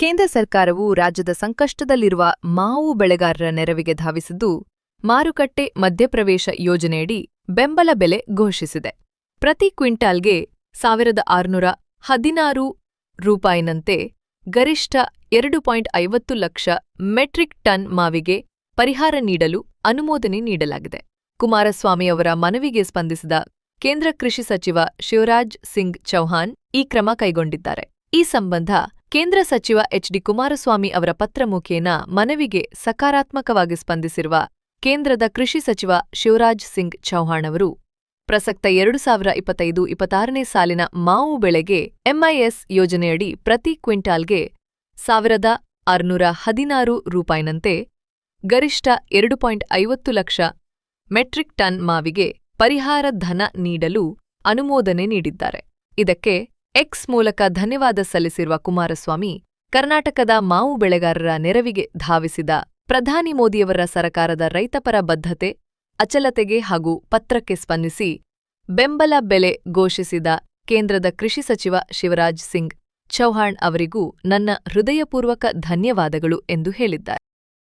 ಕೇಂದ್ರ ಸರ್ಕಾರವು ರಾಜ್ಯದ ಸಂಕಷ್ಟದಲ್ಲಿರುವ ಮಾವು ಬೆಳೆಗಾರರ ನೆರವಿಗೆ ಧಾವಿಸಿದ್ದು, ಮಾರುಕಟ್ಟೆ ಮಧ್ಯಪ್ರವೇಶ ಯೋಜನೆಯಡಿ ಬೆಂಬಲ ಬೆಲೆ ಘೋಷಿಸಿದೆ. ಪ್ರತಿ ಕ್ವಿಂಟಾಲ್ಗೆ ಸಾವಿರದ ಆರುನೂರ ಹದಿನಾರು ರೂಪಾಯಿನಂತೆ ಗರಿಷ್ಠ ಎರಡು ಪಾಯಿಂಟ್ ಐವತ್ತು ಲಕ್ಷ ಮೆಟ್ರಿಕ್ ಟನ್ ಮಾವಿಗೆ ಪರಿಹಾರ ನೀಡಲು ಅನುಮೋದನೆ ನೀಡಲಾಗಿದೆ. ಕುಮಾರಸ್ವಾಮಿ ಅವರ ಮನವಿಗೆ ಸ್ಪಂದಿಸಿದ ಕೇಂದ್ರ ಕೃಷಿ ಸಚಿವ ಶಿವರಾಜ್ ಸಿಂಗ್ ಚೌಹಾಣ್ ಈ ಕ್ರಮ ಕೈಗೊಂಡಿದ್ದಾರೆ. ಈ ಸಂಬಂಧ ಕೇಂದ್ರ ಸಚಿವ ಎಚ್ಡಿ ಕುಮಾರಸ್ವಾಮಿ ಅವರ ಪತ್ರ ಮುಖೇನ ಮನವಿಗೆ ಸಕಾರಾತ್ಮಕವಾಗಿ ಸ್ಪಂದಿಸಿರುವ ಕೇಂದ್ರದ ಕೃಷಿ ಸಚಿವ ಶಿವರಾಜ್ ಸಿಂಗ್ ಚೌಹಾಣ್ ಅವರು, ಪ್ರಸಕ್ತ ಎರಡು ಸಾವಿರ ಇಪ್ಪತ್ತೈದು ಇಪ್ಪತ್ತಾರನೇ ಸಾಲಿನ ಮಾವು ಬೆಳೆಗೆ ಎಂಐಎಸ್ ಯೋಜನೆಯಡಿ ಪ್ರತಿ ಕ್ವಿಂಟಾಲ್ಗೆ ಸಾವಿರದ ಆರುನೂರ ಹದಿನಾರು ರೂಪಾಯಿನಂತೆ ಗರಿಷ್ಠ ಎರಡು ಪಾಯಿಂಟ್ ಐವತ್ತು ಲಕ್ಷ ಮೆಟ್ರಿಕ್ ಟನ್ ಮಾವಿಗೆ ಪರಿಹಾರ ಧನ ನೀಡಲು ಅನುಮೋದನೆ ನೀಡಿದ್ದಾರೆ. ಇದಕ್ಕೆ ಎಕ್ಸ್ ಮೂಲಕ ಧನ್ಯವಾದ ಸಲ್ಲಿಸಿರುವ ಕುಮಾರಸ್ವಾಮಿ ಕರ್ನಾಟಕದ ಮಾವು ಬೆಳೆಗಾರರ ನೆರವಿಗೆ ಧಾವಿಸಿದ ಪ್ರಧಾನಿ ಮೋದಿಯವರ ಸರಕಾರದ ರೈತಪರ ಬದ್ಧತೆ, ಅಚಲತೆಗೆ ಹಾಗೂ ಪತ್ರಕ್ಕೆ ಸ್ಪಂದಿಸಿ ಬೆಂಬಲ ಬೆಲೆ ಘೋಷಿಸಿದ ಕೇಂದ್ರದ ಕೃಷಿ ಸಚಿವ ಶಿವರಾಜ್ ಸಿಂಗ್ ಚೌಹಾಣ್ ಅವರಿಗೂ ನನ್ನ ಹೃದಯಪೂರ್ವಕ ಧನ್ಯವಾದಗಳು ಎಂದು ಹೇಳಿದ್ದಾರೆ.